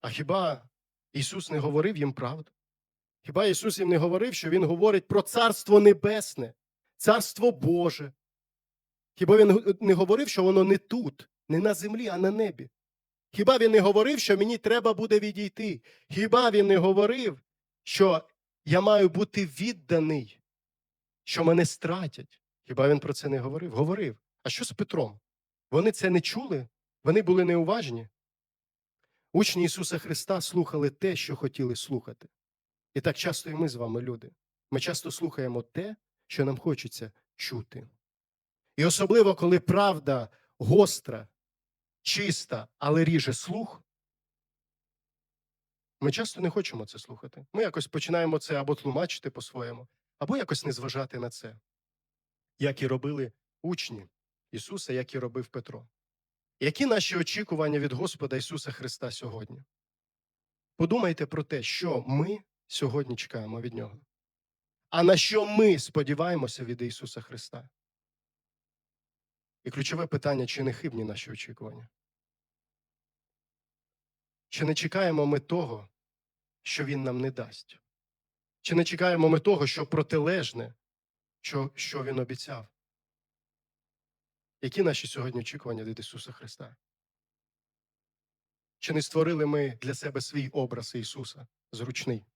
А хіба Ісус не говорив їм правду? Хіба Ісус їм не говорив, що Він говорить про Царство Небесне, Царство Боже? Хіба Він не говорив, що воно не тут, не на землі, а на небі? Хіба він не говорив, що мені треба буде відійти? Хіба він не говорив, що я маю бути відданий, що мене стратять? Хіба він про це не говорив? Говорив. А що з Петром? Вони це не чули? Вони були неуважні? Учні Ісуса Христа слухали те, що хотіли слухати. І так часто і ми з вами, люди. Ми часто слухаємо те, що нам хочеться чути. І особливо, коли правда гостра, чиста, але ріже слух, ми часто не хочемо це слухати. Ми якось починаємо це або тлумачити по-своєму, або якось не зважати на це, як і робили учні Ісуса, як і робив Петро. Які наші очікування від Господа Ісуса Христа сьогодні? Подумайте про те, що ми сьогодні чекаємо від Нього, а на що ми сподіваємося від Ісуса Христа. І ключове питання, чи не хибні наші очікування? Чи не чекаємо ми того, що Він нам не дасть? Чи не чекаємо ми того, що протилежне, що, що Він обіцяв? Які наші сьогодні очікування від Ісуса Христа? Чи не створили ми для себе свій образ Ісуса зручний?